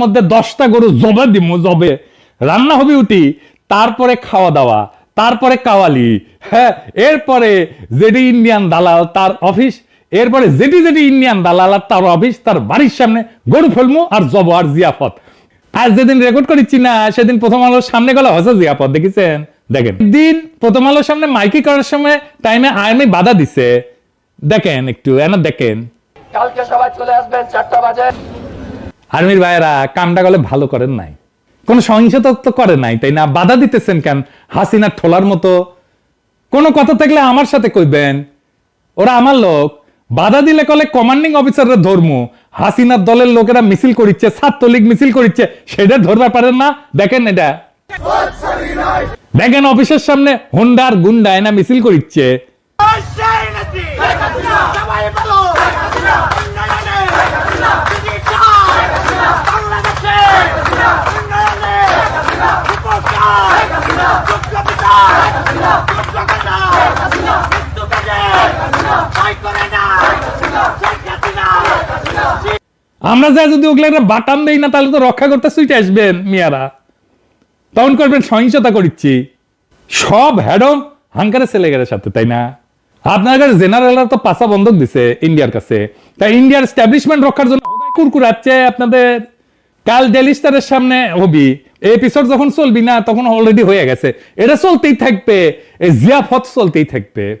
মধ্যে দশটা গরু জবে দিমু, জবে। রান্না হবে উঠি, তারপরে খাওয়া দাওয়া, তারপরে কাওয়ালি হ্যাঁ এরপরে যেটি ইন্ডিয়ান দালাল তার অফিস, এরপরে যেটি যেটি ইন্ডিয়ান দালাল আর তার অফিস, তার বাড়ির সামনে গরু ফেলমু আর জব আর জিয়াফত। আর যেদিন রেকর্ড করেছি না সেদিন প্রথম আলোর সামনে গেলে হসে জিয়াফত, দেখেছেন? দেখেন। দিন প্রথম আলোর সামনে মাইকি করার সময় টাইমে আর্মি বাধা দিছে। দেখেন একটু, এনা দেখেন। কালকে সবাই চলে আসবেন, চারটা বাজে। আর্মির ভাইয়েরা, কামটা গলে ভালো করেন নাই। কোন সহিংসতা তো করে নাই, তাই না? বাধা দিতেছেন কেন? হাসিনার ঠোলার মতো। কোনো কথা থাকলে আমার সাথে কইবেন। ওরা আমার লোক। বাধা দিলে কলে কমান্ডিং অফিসাররা ধর্ম। হাসিনার দলের লোকেরা মিছিল করিচ্ছে, ছাত্রলীগ মিছিল করিচ্ছে, সেটা ধরতে পারেন না? দেখেন এটা। দেখেন অফিসের সামনে হুন্ডার গুন্ডা এনা মিছিল করিচ্ছে। আমরা যা যদি ওগুলো একটা বাটাম দেই না, তাহলে তো রক্ষা করতে সুইটে আসবেন মিয়ারা। তখন করবেন সহিংসতা করিচ্ছি। সব হ্যাডম হাঙ্কারে ছেলেগের সাথে, তাই না? আপনার কাছে জেনারেলরা তো পাশা বন্ধক দিছে ইন্ডিয়ার কাছে। তাই ইন্ডিয়ার স্ট্যাবলিশমেন্ট রক্ষার জন্য কুরকুরাচ্ছে আপনাদের। কাল ডেলিস্টারের সামনে হবি। এপিসোড যখন চলবি না, তখন অলরেডি হয়ে গেছে। এটা চলতেই থাকবে। এই জিয়াফত চলতেই থাকবে।